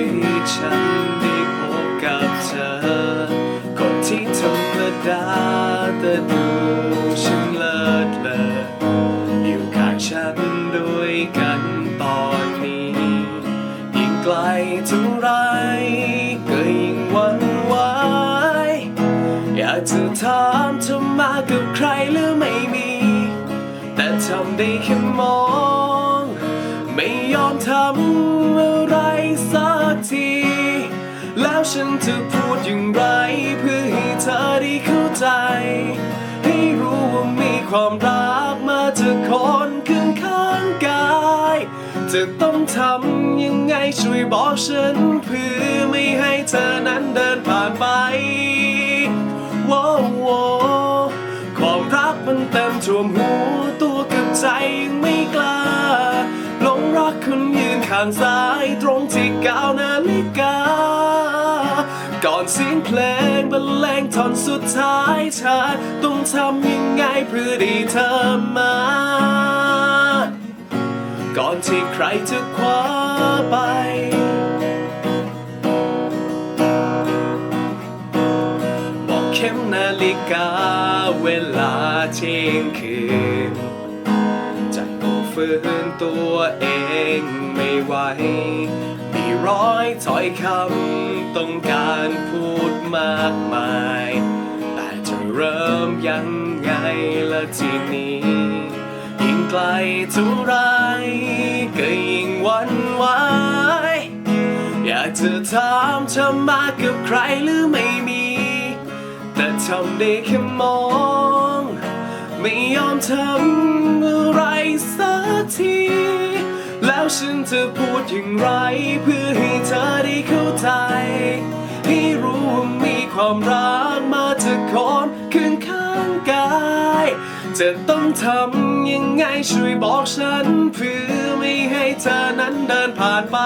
ตให้ชีวิตฉันได้พบกับเธอ คนที่ธรรมดาแต่ดูฉันเลิศเลออยู่ข้างฉันด้วยกันตอนนี้ ยิ่งไกลเท่าไรก็ยิ่งหวั่นไหวอยากจะถามเธอมากับใครหรือไม่มี แต่ทำได้แค่มอง ไม่ยอมทำ แล้วฉันจะพูดอย่างไร เพื่อให้เธอได้เข้าใจ ให้รู้ว่ามีความรักมาจากคนข้างข้างกาย จะต้องทำยังไงช่วยบอกฉันเพื่อไม่ให้เธอนั้นเดินผ่านไปว้าวว้าวความรักมันเต็มท่วมหัวตัวกับใจยังไม่กล้าหลงรักคนยืนข้างซ้ายตรงที่ก้าวนาฬิกา ก่อนเสียงเพลงบรรเลงท่อนสุดท้ายฉันต้องทำยังไงเพื่อได้เธอมา ก่อนที่ใครจะคว้าไป บอกเข็มนาฬิกาเวลาเที่ยงคืนใจก็ฝืนตัวเองไม่ไหว ร้อยถ้อยคำต้องการพูดมากมาย แต่จะเริ่มยังไงละทีนี้ ยิ่งไกลเท่าไรก็ยิ่งวันไหวอยากจะถามเธอมากับใครหรือไม่มี แต่ทำได้แค่มอง ไม่ยอมทำ ฉันจะพูดอย่างไร เพื่อให้เธอได้เข้าใจ ให้รู้ว่ามีความรักมาจากคนข้างข้างกาย จะต้องทำยังไงช่วยบอกฉัน เพื่อไม่ให้เธอนั้นเดินผ่านไป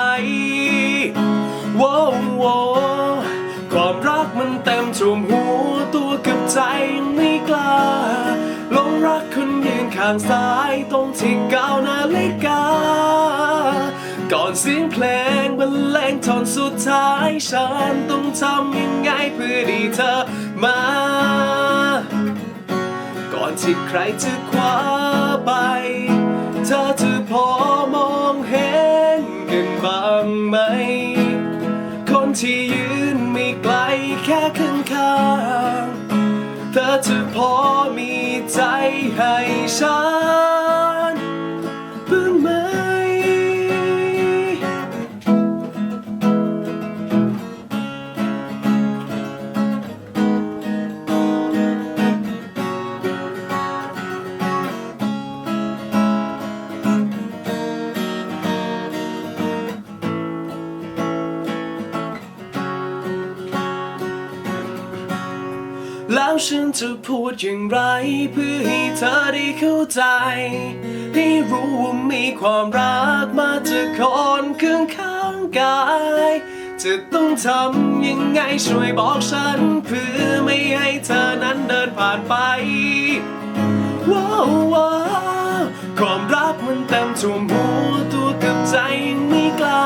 ว้าวว้าวความรักมันเต็มท่วมหัวตัวกับใจไม่กล้าลงรักคนยืนข้างซ้ายตรงที่ก้าวนาฬิกา เสียงเพลงบรรเลงทอนสุดท้ายฉันต้องทำยังไงเพื่อด้เธอมา ก่อนที่ใครจะคว้าไป เธอจะพอมองเห็นกันบ้างไหม คนที่ยืนไม่ไกลแค่ข้างข้างเธอจะพอมีใจให้ฉัน แล้วฉันจะพูดอย่างไร เพื่อให้เธอได้เข้าใจ ให้รู้ว่ามีความรักมาจากคนข้างข้างกาย จะต้องทำยังไงช่วยบอกฉัน เพื่อไม่ให้เธอนั้นเดินผ่านไปว้าวว้าความรักมันเต็มท่วมหัวตัวกับใจยังไม่กล้า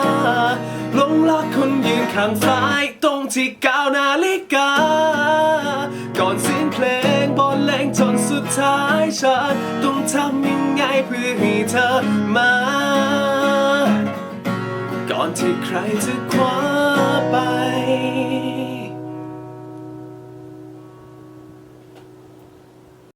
ลงรักคนยืนข้างซ้ายตรงที่ก้าวนาฬิกา งเพลงบนแรงจนสุดท้ายฉันต้องทำยังไงเพื่อให้เธอมา ก่อนที่ใครจะคว้าไป